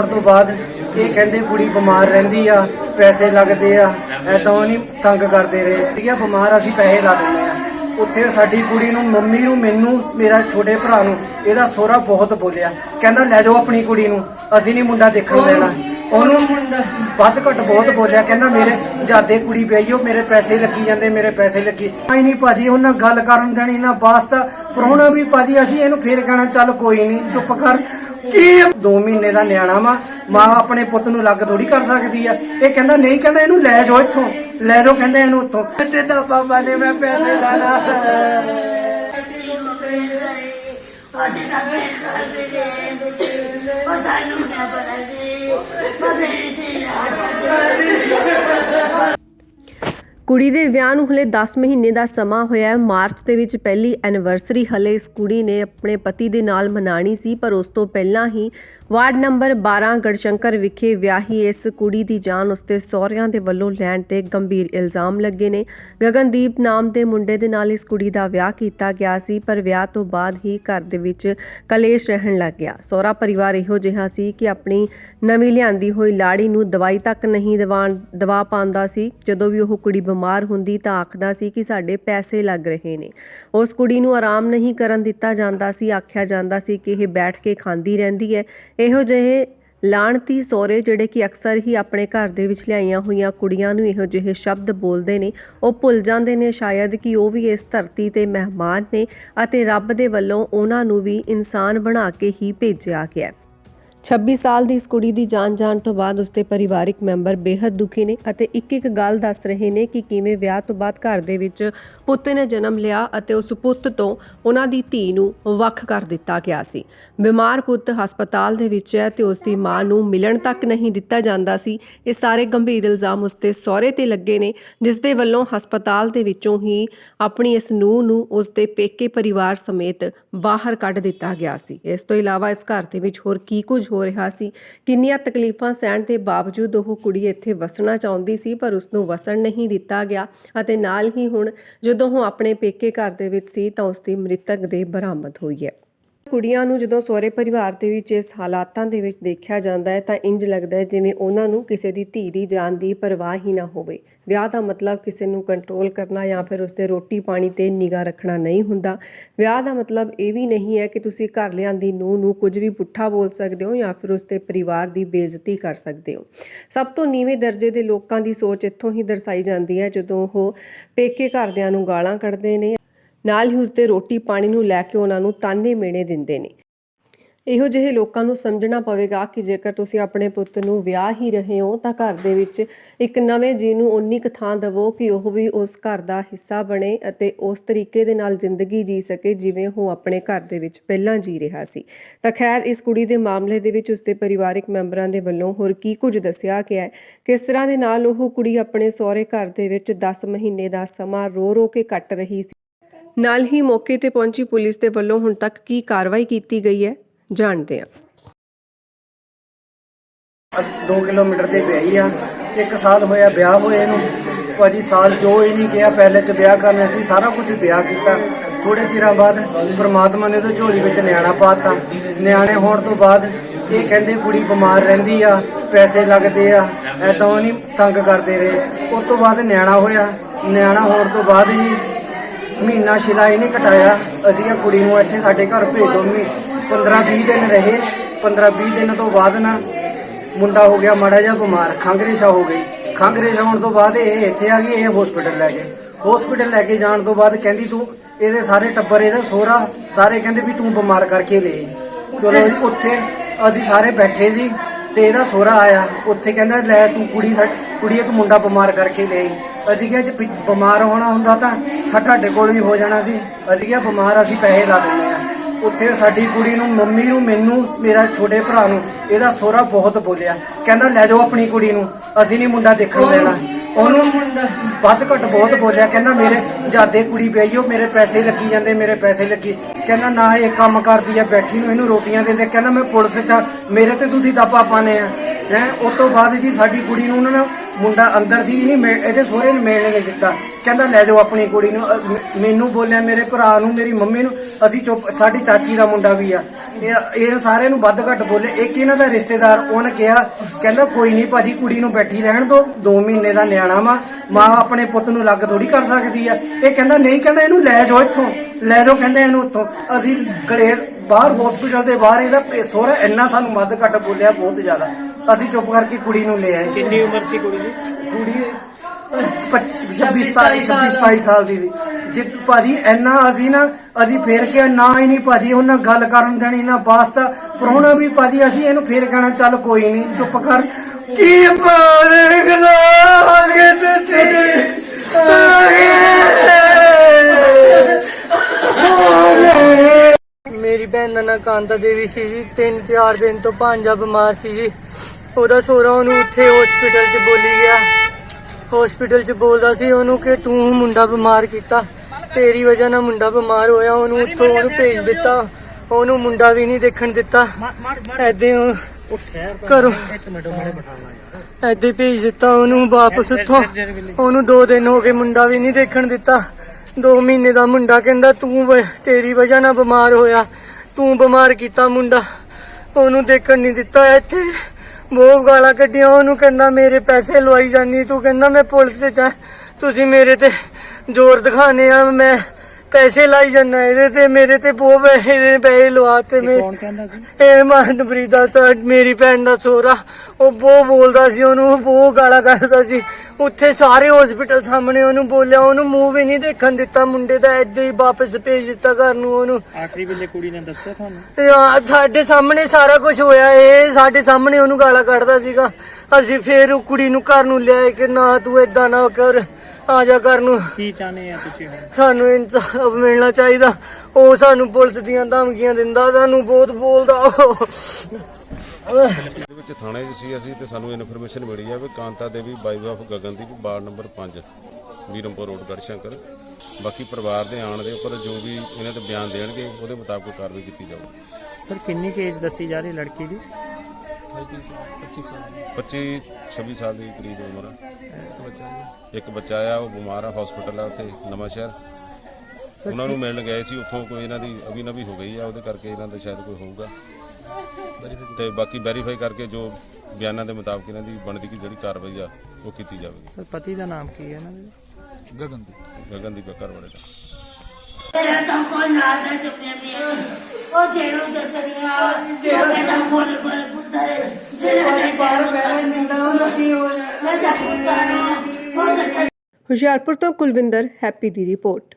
ਹੋਣ ਤੋਂ ਬਾਅਦ ਇਹ ਕਹਿੰਦੇ ਕੁੜੀ ਬਿਮਾਰ ਰਹਿੰਦੀ ਆ ਪੈਸੇ ਲੱਗਦੇ ਆ ਐਦਾਂ ਨਹੀਂ ਤੰਗ ਕਰਦੇ ਰਹੇ। ਠੀਕ ਆ ਬਿਮਾਰ ਅਸੀਂ ਪੈਸੇ ਲਾ ਦਿੰਦੇ ਆ। ਉੱਥੇ ਸਾਡੀ ਕੁੜੀ ਨੂੰ ਮੰਮੀ ਨੂੰ ਮੈਨੂੰ ਮੇਰਾ ਛੋਟੇ ਭਰਾ ਨੂੰ ਇਹਦਾ ਸੋਹਰਾ ਬਹੁਤ ਬੋਲਿਆ। ਕਹਿੰਦਾ ਲੈ ਜਾਓ ਆਪਣੀ ਕੁੜੀ ਨੂੰ ਅਸੀਂ ਨਹੀਂ ਮੁੰਡਾ ਦੇਖਣ ਦੇਣਾ। ਉਹਨੂੰ ਵੱਧ ਘੱਟ ਬਹੁਤ ਬੋਲਿਆ। ਕਹਿੰਦਾ ਮੇਰੇ ਜਾਦੇ ਕੁੜੀ ਪਈ ਉਹ ਮੇਰੇ ਪੈਸੇ ਲੱਗੀ ਜਾਂਦੇ ਮੇਰੇ ਪੈਸੇ ਲੱਗੀ। ਆਈ ਨਹੀਂ ਭਾਜੀ ਉਹਨਾਂ ਗੱਲ ਕਰਨ ਦੇਣੀ ਨਾ ਵਾਸਤਾ ਪ੍ਰਾਹੁਣਾ ਵੀ ਭਾਜੀ ਅਸੀਂ ਇਹਨੂੰ ਫੇਰ ਕਹਿਣਾ ਚੱਲ ਕੋਈ ਨਹੀਂ ਚੁੱਪ ਕਰ ਕੀ 2 ਮਹੀਨੇ ਦਾ ਨਿਆਣਾ ਵਾ ਮਾਂ ਆਪਣੇ ਪੁੱਤ ਨੂੰ ਲੱਗ ਥੋੜੀ ਕਰ ਸਕਦੀ ਆ। ਇਹ ਕਹਿੰਦਾ ਨਹੀਂ ਕਹਿੰਦਾ ਇਹਨੂੰ ਲੈ ਜਾਓ ਇੱਥੋਂ। ਲੈ ਜਾਓ ਕਹਿੰਦਾ ਇਹਨੂੰ ਉੱਥੋਂ। ਤੇ ਤਾਂ ਬਾਬਾ ਨੇ ਮੈਂ ਪੈਸੇ ਲਾਣਾ ਅਸੀਂ ਤਾਂ ਕਰਦੇ ਨੇ ਉਹ ਸਾਨੂੰ ਕੀ ਪਤਾ ਸੀ? ਮੈਂ ਮੇਰੀ ਤੇ ਕੁੜੀ ਦੇ ਵਿਆਹ ਨੂੰ ਹਲੇ 10 ਮਹੀਨੇ ਦਾ ਸਮਾਂ ਹੋਇਆ ਹੈ। ਮਾਰਚ ਦੇ ਵਿੱਚ ਪਹਿਲੀ ਐਨੀਵਰਸਰੀ ਹਲੇ ਇਸ ਕੁੜੀ ਨੇ ਆਪਣੇ ਪਤੀ ਦੇ ਨਾਲ ਮਨਾਣੀ ਸੀ, ਪਰ ਉਸ ਤੋਂ ਪਹਿਲਾਂ ਹੀ ਵਾਰਡ ਨੰਬਰ 12 ਗੜਸ਼ੰਕਰ ਵਿਖੇ ਵਿਆਹੀ ਇਸ ਕੁੜੀ ਦੀ ਜਾਨ ਉਸਦੇ ਸਹੁਰਿਆਂ ਦੇ ਵੱਲੋਂ ਲੈਣ ਤੇ ਗੰਭੀਰ ਇਲਜ਼ਾਮ ਲੱਗੇ ਨੇ। ਗਗਨਦੀਪ ਨਾਮ ਦੇ ਮੁੰਡੇ ਦੇ ਨਾਲ ਇਸ ਕੁੜੀ ਦਾ ਵਿਆਹ ਕੀਤਾ ਗਿਆ ਸੀ, ਪਰ ਵਿਆਹ ਤੋਂ ਬਾਅਦ ਹੀ ਘਰ ਦੇ ਵਿੱਚ ਕਲੇਸ਼ ਰਹਿਣ ਲੱਗ ਗਿਆ। ਸਹੁਰਾ ਪਰਿਵਾਰ ਇਹੋ ਜਿਹਾ ਸੀ ਕਿ ਆਪਣੀ ਨਵੀਂ ਲਿਆਂਦੀ ਹੋਈ ਲਾੜੀ ਨੂੰ ਦਵਾਈ ਤੱਕ ਨਹੀਂ ਦਿਵਾਣ ਦਵਾ ਪਾਉਂਦਾ ਸੀ। ਜਦੋਂ ਵੀ ਉਹ ਕੁੜੀ ਬਿਮਾਰ ਹੁੰਦੀ ਤਾਂ ਆਖਦਾ ਸੀ ਕਿ ਸਾਡੇ ਪੈਸੇ ਲੱਗ ਰਹੇ ਨੇ। ਉਸ ਕੁੜੀ ਨੂੰ ਆਰਾਮ ਨਹੀਂ ਕਰਨ ਦਿੱਤਾ ਜਾਂਦਾ ਸੀ, ਆਖਿਆ ਜਾਂਦਾ ਸੀ ਕਿ ਇਹ ਬੈਠ ਕੇ ਖਾਂਦੀ ਰਹਿੰਦੀ ਹੈ। ਇਹੋ ਜਿਹੇ ਲਾਣਤੀ ਸੋਰੇ ਜਿਹੜੇ ਕਿ ਅਕਸਰ ਹੀ ਆਪਣੇ ਘਰ ਦੇ ਵਿੱਚ ਲਿਆਈਆਂ ਹੋਈਆਂ ਕੁੜੀਆਂ ਨੂੰ ਇਹੋ ਜਿਹੇ ਸ਼ਬਦ ਬੋਲਦੇ ਨੇ, ਉਹ ਭੁੱਲ ਜਾਂਦੇ ਨੇ ਸ਼ਾਇਦ ਕਿ ਉਹ ਵੀ ਇਸ ਧਰਤੀ ਤੇ ਮਹਿਮਾਨ ਨੇ ਅਤੇ ਰੱਬ ਦੇ ਵੱਲੋਂ ਉਹਨਾਂ ਨੂੰ ਵੀ ਇਨਸਾਨ ਬਣਾ ਕੇ ਹੀ ਭੇਜਿਆ ਗਿਆ। 26 ਸਾਲ ਦੀ ਇਸ ਕੁੜੀ ਦੀ ਜਾਨ ਜਾਣ ਤੋਂ ਬਾਅਦ ਉਸਦੇ ਪਰਿਵਾਰਿਕ ਮੈਂਬਰ ਬੇहद ਦੁਖੀ ਨੇ ਅਤੇ ਇੱਕ ਇੱਕ ਗੱਲ ਦੱਸ ਰਹੇ ਨੇ ਕਿ ਕਿਵੇਂ ਵਿਆਹ ਤੋਂ ਬਾਅਦ ਘਰ ਦੇ ਵਿੱਚ ਪੁੱਤ ਨੇ ਜਨਮ ਲਿਆ ਅਤੇ ਉਸ ਪੁੱਤ ਤੋਂ ਉਹਨਾਂ ਦੀ ਧੀ ਨੂੰ ਵੱਖ ਕਰ ਦਿੱਤਾ ਗਿਆ ਸੀ। ਬਿਮਾਰ ਪੁੱਤ ਹਸਪਤਾਲ ਦੇ ਵਿੱਚ ਹੈ ਤੇ ਉਸ ਦੀ ਮਾਂ ਨੂੰ ਮਿਲਣ ਤੱਕ ਨਹੀਂ ਦਿੱਤਾ ਜਾਂਦਾ ਸੀ। ਇਹ ਸਾਰੇ ਗੰਭੀਰ ਇਲਜ਼ਾਮ ਉਸਦੇ ਸਹੁਰੇ ਤੇ ਲੱਗੇ ਨੇ ਜਿਸ ਦੇ ਵੱਲੋਂ ਹਸਪਤਾਲ ਦੇ ਵਿੱਚੋਂ ਹੀ ਆਪਣੀ ਇਸ ਨੂੰਹ ਨੂੰ ਉਸਦੇ ਪੇਕੇ ਪਰਿਵਾਰ ਸਮੇਤ ਬਾਹਰ ਕੱਢ ਦਿੱਤਾ ਗਿਆ ਸੀ। ਇਸ ਤੋਂ ਇਲਾਵਾ ਇਸ ਘਰ ਦੇ ਵਿੱਚ ਹੋਰ ਕੀ ਕੁਝ ਹੋ ਰਿਹਾ ਸੀ। ਕਿੰਨੀਆਂ ਤਕਲੀਫਾਂ ਸਹਿਣ ਦੇ ਬਾਵਜੂਦ ਉਹ ਕੁੜੀ ਇੱਥੇ ਵਸਣਾ ਚਾਹੁੰਦੀ ਸੀ, ਪਰ ਉਸ ਨੂੰ ਵਸਣ ਨਹੀਂ ਦਿੱਤਾ ਗਿਆ ਅਤੇ ਨਾਲ ਹੀ ਹੁਣ ਜਦੋਂ ਉਹ ਆਪਣੇ ਪੇਕੇ ਘਰ ਦੇ ਵਿੱਚ ਸੀ ਤਾਂ ਉਸ ਦੀ ਮ੍ਰਿਤਕ ਦੇ ਬਰਾਮਦ ਹੋਈ ਹੈ। ਕੁੜੀਆਂ ਨੂੰ ਜਦੋਂ ਸਹੁਰੇ ਪਰਿਵਾਰ ਦੇ ਵਿੱਚ ਇਸ ਹਾਲਾਤਾਂ ਦੇ ਵਿੱਚ ਦੇਖਿਆ ਜਾਂਦਾ ਹੈ ਤਾਂ ਇੰਜ ਲੱਗਦਾ ਹੈ ਜਿਵੇਂ ਉਹਨਾਂ ਨੂੰ ਕਿਸੇ ਦੀ ਧੀ ਦੀ ਜਾਨ ਦੀ ਪਰਵਾਹ ਹੀ ਨਾ ਹੋਵੇ। ਵਿਆਹ ਦਾ ਮਤਲਬ ਕਿਸੇ ਨੂੰ ਕੰਟਰੋਲ ਕਰਨਾ ਜਾਂ ਫਿਰ ਉਸਦੇ ਰੋਟੀ ਪਾਣੀ ਤੇ ਨਿਗਾਹ ਰੱਖਣਾ ਨਹੀਂ ਹੁੰਦਾ। ਵਿਆਹ ਦਾ ਮਤਲਬ ਇਹ ਵੀ ਨਹੀਂ ਹੈ ਕਿ ਤੁਸੀਂ ਘਰ ਲਿਆਂਦੀ ਨੂੰਹ ਨੂੰ ਕੁਝ ਵੀ ਪੁੱਠਾ ਬੋਲ ਸਕਦੇ ਹੋ ਜਾਂ ਫਿਰ ਉਸਦੇ ਪਰਿਵਾਰ ਦੀ ਬੇਇੱਜ਼ਤੀ ਕਰ ਸਕਦੇ ਹੋ। ਸਭ ਤੋਂ ਨੀਵੇਂ ਦਰਜੇ ਦੇ ਲੋਕਾਂ ਦੀ ਸੋਚ ਇੱਥੋਂ ਹੀ ਦਰਸਾਈ ਜਾਂਦੀ ਹੈ ਜਦੋਂ ਉਹ ਪੇਕੇ ਘਰਦਿਆਂ ਨੂੰ ਗਾਲਾਂ ਕੱਢਦੇ ਨੇ ਨਾਲ ਹੀ ਉਸਦੇ ਰੋਟੀ ਪਾਣੀ ਨੂੰ ਲੈ ਕੇ ਉਹਨਾਂ ਨੂੰ ਤਾਨੇ ਮੇਣੇ ਦਿੰਦੇ ਨੇ। ਇਹੋ ਜਿਹੇ ਲੋਕਾਂ ਨੂੰ ਸਮਝਣਾ ਪਵੇਗਾ ਕਿ ਜੇਕਰ ਤੁਸੀਂ ਆਪਣੇ ਪੁੱਤ ਨੂੰ ਵਿਆਹ ਹੀ ਰਹੇ ਹੋ ਤਾਂ ਘਰ ਦੇ ਵਿੱਚ ਇੱਕ ਨਵੇਂ ਜੀ ਨੂੰ ਉਨੀ ਕੁ ਥਾਂ ਦੇਵੋ ਕਿ ਉਹ ਵੀ ਉਸ ਘਰ ਦਾ ਹਿੱਸਾ ਬਣੇ ਅਤੇ ਉਸ ਤਰੀਕੇ ਦੇ ਨਾਲ ਜ਼ਿੰਦਗੀ ਜੀ ਸਕੇ ਜਿਵੇਂ ਉਹ ਆਪਣੇ ਘਰ ਦੇ ਵਿੱਚ ਪਹਿਲਾਂ ਜੀ ਰਿਹਾ ਸੀ। ਤਾਂ ਖੈਰ, ਇਸ ਕੁੜੀ ਦੇ ਮਾਮਲੇ ਦੇ ਵਿੱਚ ਉਸਦੇ ਪਰਿਵਾਰਿਕ ਮੈਂਬਰਾਂ ਦੇ ਵੱਲੋਂ ਹੋਰ ਕੀ ਕੁਝ ਦੱਸਿਆ ਗਿਆ ਹੈ? ਕਿਸ ਤਰ੍ਹਾਂ ਦੇ ਨਾਲ ਉਹ ਕੁੜੀ ਆਪਣੇ ਸਹੁਰੇ ਘਰ ਦੇ ਵਿੱਚ 10 ਮਹੀਨੇ ਦਾ ਸਮਾਂ ਰੋ ਰੋ ਕੇ ਕੱਟ ਰਹੀ ਸੀ? ਨਾਲ ਹੀ ਮੌਕੇ ਤੇ ਪਹੁੰਚੀ ਪੁਲਿਸ ਦੇ ਵੱਲੋਂ ਹੁਣ ਤੱਕ ਕੀ ਕਾਰਵਾਈ ਕੀਤੀ ਗਈ ਹੈ, ਜਾਣਦੇ ਹਾਂ। 2 ਕਿਲੋਮੀਟਰ ਤੇ ਵਿਆਹੀ ਆ। ਇੱਕ ਸਾਲ ਹੋਇਆ ਵਿਆਹ ਹੋਏ ਨੂੰ। ਭਾਜੀ ਸਾਲ ਜੋ ਹੀ ਨਹੀਂ ਗਿਆ ਪਹਿਲੇ ਚ ਵਿਆਹ ਕਰਨਾ ਸੀ, ਸਾਰਾ ਕੁਝ ਵਿਆਹ ਕੀਤਾ। ਥੋੜੇ ਚਿਰਾਂ ਬਾਅਦ ਪ੍ਰਮਾਤਮਾ ਨੇ ਤਾਂ ਝੋਲੀ ਵਿੱਚ ਨਿਆਣਾ ਪਾਤਾ। ਨਿਆਣੇ ਹੋਣ ਤੋਂ ਬਾਅਦ ਇਹ ਕਹਿੰਦੇ ਕੁੜੀ ਬਿਮਾਰ ਰਹਿੰਦੀ ਆ, ਪੈਸੇ ਲੱਗਦੇ ਆ ਐਦਾਂ ਨਹੀਂ ਤੰਗ ਕਰਦੇ ਰਹੇ। ਉਸ ਤੋਂ ਬਾਅਦ ਨਿਆਣਾ ਹੋਇਆ। ਨਿਆਣਾ ਹੋਣ ਤੋਂ ਬਾਅਦ ਹੀ ਮਹੀਨਾ ਸ਼ਿਲਾਈ ਨਹੀਂ ਕਟਾਇਆ। ਅਸੀਂ ਇਹ ਕੁੜੀ ਨੂੰ ਇੱਥੇ ਸਾਡੇ ਘਰ ਭੇਜ ਦੋ ਮੀ 15 20 ਦਿਨ ਰਹੇ। 15 20 ਦਿਨ ਤੋਂ ਬਾਅਦ ਨਾ ਮੁੰਡਾ ਹੋ ਗਿਆ ਮਾੜਾ ਜਿਹਾ ਬਿਮਾਰ। ਖੰਘ ਰੇਸ਼ਾ ਹੋ ਗਈ। ਖੰਘ ਰੇਸ਼ਾ ਹੋਣ ਤੋਂ ਬਾਅਦ ਇਹ ਇੱਥੇ ਆ ਗਈ ਇਹ ਹਸਪੀਟਲ ਲੈ ਗਏ ਹਸਪੀਟਲ ਲੈ ਕੇ ਜਾਣ ਤੋਂ ਬਾਅਦ ਕਹਿੰਦੀ ਤੂੰ ਇਹਦੇ ਸਾਰੇ ਟੱਬਰ ਇਹਦਾ ਸੋਹਰਾ ਸਾਰੇ ਕਹਿੰਦੇ ਵੀ ਤੂੰ ਬਿਮਾਰ ਕਰਕੇ ਲੈ ਚਲੋ ਜੀ ਉੱਥੇ ਅਸੀਂ ਸਾਰੇ ਬੈਠੇ ਸੀ ਤੇ ਇਹਦਾ ਸੋਹਰਾ ਆਇਆ। ਉੱਥੇ ਕਹਿੰਦਾ ਲੈ ਤੂੰ ਕੁੜੀ ਕੁੜੀ ਇੱਕ ਮੁੰਡਾ ਬਿਮਾਰ ਕਰਕੇ ਲੈ ਕਿਹਾ ਜੇ ਬਿਮਾਰ ਹੋਣਾ ਹੁੰਦਾ ਤਾਂ ਤੁਹਾਡੇ ਕੋਲ ਵੀ ਹੋ ਜਾਣਾ ਸੀ। ਅਸੀਂ ਕਿਹਾ ਬਿਮਾਰ ਅਸੀਂ ਪੈਸੇ ਲਾ ਦਿੰਦੇ ਆ ਉੱਥੇ ਸਾਡੀ ਕੁੜੀ ਨੂੰ ਮੰਮੀ ਨੂੰ ਮੈਨੂੰ ਮੇਰਾ ਛੋਟੇ ਭਰਾ ਨੂੰ ਇਹਦਾ ਸੋਹਰਾ ਬਹੁਤ ਬੋਲਿਆ। ਕਹਿੰਦਾ ਲੈ ਜਾਓ ਆਪਣੀ ਕੁੜੀ ਨੂੰ। ਅਸੀਂ ਨਹੀਂ ਮੁੰਡਾ ਦੇਖਣ ਦੇਣਾ। ਉਹਨੂੰ ਵੱਧ ਘੱਟ ਬਹੁਤ ਬੋਲਿਆ, ਕਹਿੰਦਾ ਮੇਰੇ ਜਾਦੇ ਕੁੜੀ ਪਈ ਉਹ ਮੇਰੇ ਪੈਸੇ ਲੱਗੀ ਜਾਂਦੇ, ਮੇਰੇ ਪੈਸੇ ਲੱਗੀ। ਕਹਿੰਦਾ, ਨਾ, ਇਹ ਕੰਮ ਕਰਦੀ ਆ, ਬੈਠੀ ਨੂੰ ਇਹਨੂੰ ਰੋਟੀਆਂ ਦੇ ਕਹਿੰਦਾ, ਮੈਂ ਪੁਲਿਸ ਚ ਮੇਰੇ ਤੇ ਤੁਸੀਂ ਦਾਪਾ ਪਾਣੇ ਆ। ਹੈ ਉਸ ਤੋਂ ਬਾਅਦ ਜੀ ਸਾਡੀ ਕੁੜੀ ਨੂੰ ਉਹਨਾਂ ਨੇ ਮੁੰਡਾ ਅੰਦਰ ਸੀ, ਨਹੀਂ ਮਿਲ- ਇਹਦੇ ਸਹੁਰੇ ਨੇ ਮਿਲਣ ਨਹੀਂ ਦਿੱਤਾ। ਕਹਿੰਦਾ ਲੈ ਜਾਓ ਆਪਣੀ ਕੁੜੀ ਨੂੰ ਮ- ਮੈਨੂੰ ਬੋਲਿਆ ਮੇਰੇ ਭਰਾ ਨੂੰ ਮੇਰੀ ਮੰਮੀ ਨੂੰ ਅਸੀਂ ਚੁੱਪ ਸਾਡੀ ਚਾਚੀ ਦਾ ਮੁੰਡਾ ਵੀ ਆ। ਇਹ ਇਹ ਸਾਰੇ ਨੂੰ ਵੱਧ ਘੱਟ ਬੋਲੇ। ਇੱਕ ਇਹਨਾਂ ਦਾ ਰਿਸ਼ਤੇਦਾਰ ਉਹਨੇ ਕਿਹਾ ਕਹਿੰਦਾ ਕੋਈ ਨਹੀਂ ਭਾਜੀ ਕੁੜੀ ਨੂੰ ਬੈਠੀ ਰਹਿਣ ਦੋ 2 ਮਹੀਨੇ ਦਾ ਨਿਆਣਾ ਵਾ ਮਾਂ ਆਪਣੇ ਪੁੱਤ ਨੂੰ ਲੱਗ ਥੋੜੀ ਕਰ ਸਕਦੀ ਆ। ਇਹ ਕਹਿੰਦਾ ਨਹੀਂ ਕਹਿੰਦਾ ਇਹਨੂੰ ਲੈ ਜਾਓ ਇੱਥੋਂ ਲੈ ਜਾਓ ਕਹਿੰਦੇ ਇਹਨੂੰ ਉੱਥੋਂ। ਅਸੀਂ ਗਲੇ ਬਾਹਰ ਹਸਪੀਟਲ ਦੇ ਬਾਹਰ ਇਹਦਾ ਸਹੁਰਾ ਇੰਨਾ ਸਾਨੂੰ ਵੱਧ ਘੱਟ ਬੋਲਿਆ ਬਹੁਤ ਜ਼ਿਆਦਾ। ਅਸੀਂ ਚੁੱਪ ਕਰਕੇ ਕੁੜੀ ਨੂੰ ਲੈ ਆਏ। ਕਿੰਨੀ ਉਮਰ ਸੀ ਕੁੜੀ ਦੀ? ਕੁੜੀ 26 27 ਸਾਲ ਦੀ ਸੀ। ਜੇ ਭਾਜੀ ਇੰਨਾ ਅਸੀਂ ਨਾ ਅਸੀਂ ਫੇਰ ਕੇ ਨਾ ਹੀ ਨਹੀਂ ਭਾਜੀ ਉਹਨਾਂ ਗੱਲ ਕਰਨ ਦੇਣੀ ਨਾ ਵਾਸਤਾ। ਪ੍ਰਾਹੁਣਾ ਵੀ ਭਾਜੀ ਅਸੀਂ ਇਹਨੂੰ ਫੇਰ ਕਹਿਣਾ ਚੱਲ ਕੋਈ ਨਹੀਂ ਚੁੱਪ ਕਰ। ਕੀ ਪਾਰੇ ਗਲਾ ਕੇ ਤੇ ਮੇਰੀ ਭੈਣ ਦਾ ਨਾਂ ਕਾਂਤਾ ਦੇਵੀ ਸੀ ਜੀ ਤਿੰਨ ਚਾਰ ਦਿਨ ਤੋਂ ਭਾਂਜਾ ਬਿਮਾਰ ਸੀ ਜੀ। ਉਹਦਾ ਸੋਹਰਾ ਉਹਨੂੰ ਉੱਥੇ ਹਸਪੀਟਲ 'ਚ ਬੋਲੀ ਗਿਆ। ਹਸਪੀਟਲ 'ਚ ਬੋਲਦਾ ਸੀ ਉਹਨੂੰ ਕਿ ਤੂੰ ਮੁੰਡਾ ਬਿਮਾਰ ਕੀਤਾ। ਤੇਰੀ ਵਜ੍ਹਾ ਨਾਲ ਮੁੰਡਾ ਬਿਮਾਰ ਹੋਇਆ ਉਹਨੂੰ ਉੱਥੋਂ ਉਹਨੂੰ ਭੇਜ ਦਿੱਤਾ। ਉਹਨੂੰ ਮੁੰਡਾ ਵੀ ਨਹੀਂ ਦੇਖਣ ਦਿੱਤਾ। ਐਦੇ ਕਰੋ ਐਦੇ ਭੇਜ ਦਿੱਤਾ ਉਹਨੂੰ ਵਾਪਸ ਉੱਥੋਂ। ਉਹਨੂੰ 2 ਦਿਨ ਹੋ ਗਏ ਮੁੰਡਾ ਵੀ ਨਹੀਂ ਦੇਖਣ ਦਿੱਤਾ। 2 ਮਹੀਨੇ ਦਾ ਮੁੰਡਾ ਕਹਿੰਦਾ ਤੂੰ ਤੇਰੀ ਵਜ੍ਹਾ ਨਾਲ ਬਿਮਾਰ ਹੋਇਆ। ਤੂੰ ਬਿਮਾਰ ਕੀਤਾ ਮੁੰਡਾ। ਉਹਨੂੰ ਦੇਖਣ ਨਹੀਂ ਦਿੱਤਾ ਇੱਥੇ। ਬਹੁਤ ਗਾਲਾਂ ਕੱਢੀਆਂ, ਉਹਨੂੰ ਕਹਿੰਦਾ, ਮੇਰੇ ਪੈਸੇ ਲਵਾਈ ਜਾਨੀ, ਤੂੰ ਕਹਿੰਦਾ, ਮੈਂ ਪੁਲਿਸ 'ਚ ਆ। ਤੁਸੀਂ ਮੇਰੇ ਤੇ ਜ਼ੋਰ ਦਿਖਾਣੇ ਆ, ਮੈਂ ਪੈਸੇ ਲਾਈ ਜਾਂਦਾ ਇਹਦੇ ਤੇ ਮੇਰੇ ਤੇ ਬਹੁਤ ਪੈਸੇ ਇਹਦੇ ਪੈਸੇ ਲਵਾਤੇ ਕੌਣ ਕਹਿੰਦਾ ਸੀ? ਇਹ ਮਨਪ੍ਰੀਤ ਦਾ ਮੇਰੀ ਭੈਣ ਦਾ ਸੋਹਰਾ ਉਹ ਬਹੁਤ ਬੋਲਦਾ ਸੀ ਉਹਨੂੰ ਬਹੁਤ ਗਾਲਾਂ ਕੱਢਦਾ ਸੀ। ਉੱਥੇ ਸਾਰੇ ਹਸਪੀਟਲ ਸਾਹਮਣੇ ਉਹਨੂੰ ਬੋਲਿਆ ਉਹਨੂੰ ਮੂੰਹ ਵੀ ਨਹੀਂ ਦੇਖਣ ਦਿੱਤਾ ਮੁੰਡੇ ਦਾ ਏਦਾਂ ਹੀ ਵਾਪਸ ਭੇਜ ਦਿੱਤਾ ਘਰ ਨੂੰ ਉਹਨੂੰ। ਆਖਰੀ ਵੇਲੇ ਕੁੜੀ ਨੇ ਦੱਸਿਆ ਤੁਹਾਨੂੰ? ਤੇ ਆ ਸਾਡੇ ਸਾਹਮਣੇ ਸਾਰਾ ਕੁਝ ਹੋਇਆ ਇਹ ਸਾਡੇ ਸਾਹਮਣੇ ਉਹਨੂੰ ਗਾਲਾਂ ਕੱਢਦਾ ਸੀਗਾ। ਅਸੀਂ ਫੇਰ ਉਹ ਕੁੜੀ ਨੂੰ ਘਰ ਨੂੰ ਲਿਆਏ ਕਿ ਨਾ ਤੂੰ ਏਦਾਂ ਨਾ ਕਰ। ਆ ਜਾ ਘਰ ਨੂੰ। ਕੀ ਚਾਹਨੇ ਆ ਤੁਸੀਂ ਹੁਣ? ਸਾਨੂੰ ਇਨਸਾਫ ਮਿਲਣਾ ਚਾਹੀਦਾ। ਉਹ ਸਾਨੂੰ ਪੁਲਿਸ ਦੀਆਂ ਧਮਕੀਆਂ ਦਿੰਦਾ ਸਾਨੂੰ ਬਹੁਤ ਬੋਲਦਾ। ਉਹ ਇਹਦੇ ਵਿੱਚ ਥਾਣੇ 'ਚ ਸੀ ਅਸੀਂ ਤੇ ਸਾਨੂੰ ਇਨਫੋਰਮੇਸ਼ਨ ਮਿਲੀ ਹੈ ਵੀ Kanta Devi wife of Gagandeep ward number 5 Veerampur road Garhshankar. ਬਾਕੀ ਪਰਿਵਾਰ ਦੇ ਆਣ ਦੇ ਉੱਪਰ ਜੋ ਵੀ ਇਹਨਾਂ ਤੇ ਬਿਆਨ ਦੇਣਗੇ ਉਹਦੇ ਮੁਤਾਬਕ ਕਾਰਵਾਈ ਕੀਤੀ ਜਾਊਗੀ। ਸਰ ਕਿੰਨੀ ਕੇਜ ਦੱਸੀ ਜਾ ਰਹੀ ਲੜਕੀ ਦੀ? 25 26 ਸਾਲ ਦੀ ਕਰੀਬ ਉਮਰ ਹੈ। ਇੱਕ ਬੱਚਾ ਆ ਉਹ ਬਿਮਾਰ ਆ ਹਸਪੀਟਲ ਆ ਉੱਥੇ ਨਵਾਂ ਸ਼ਹਿਰ। ਉਹਨਾਂ ਨੂੰ ਮਿਲਣ ਗਏ ਸੀ ਉੱਥੋਂ ਕੋਈ ਇਹਨਾਂ ਦੀ ਅਭੀ ਨਵੀ ਹੋ ਗਈ ਆ ਉਹਦੇ ਕਰਕੇ ਇਹਨਾਂ ਦਾ ਸ਼ਾਇਦ ਕੋਈ ਹੋਊਗਾ। ਤੇ ਬਾਕੀ ਵੈਰੀਫਾਈ ਕਰਕੇ ਜੋ ਬਿਆਨਾਂ ਦੇ ਮੁਤਾਬਕ ਇਹਨਾਂ ਦੀ ਬਣਦੀ ਕੀ ਜਿਹੜੀ ਕਾਰਵਾਈ ਆ ਉਹ ਕੀਤੀ ਜਾਵੇਗੀ। ਸਰ ਪਤੀ ਦਾ ਨਾਮ ਕੀ ਹੈ ਇਹਨਾਂ ਦੇ? ਗਗਨਦੀਪ। ਘਰ ਵਾਲੇ ਦਾ। ਤੇਰਾ ਤਾਂ ਕੋਈ ਨਾਲ ਨਾ ਚੁੱਕਿਆ ਪਿਆ ਉਹ ਜਿਹੜੂ ਦੱਸਣੀਆਂ ਜਿਹੜਾ ਤਾਂ ਫੁੱਲ ਫੁੱਲ ਪੁੱਤਰ ਜਿਹੜਾ ਬਾਹਰ ਬੈਠਾ ਮਿਲਦਾ ਉਹ ਕੀ ਹੋ ਜਾਣਾ। ਮੈਂ ਤਾਂ ਪੁੱਤਾਂ ਨੂੰ ਉਹ ਦੱਸਣ ਹੁਸ਼ਿਆਰਪੁਰ ਤੋਂ ਕੁਲਵਿੰਦਰ ਹੈਪੀ ਦੀ ਰਿਪੋਰਟ।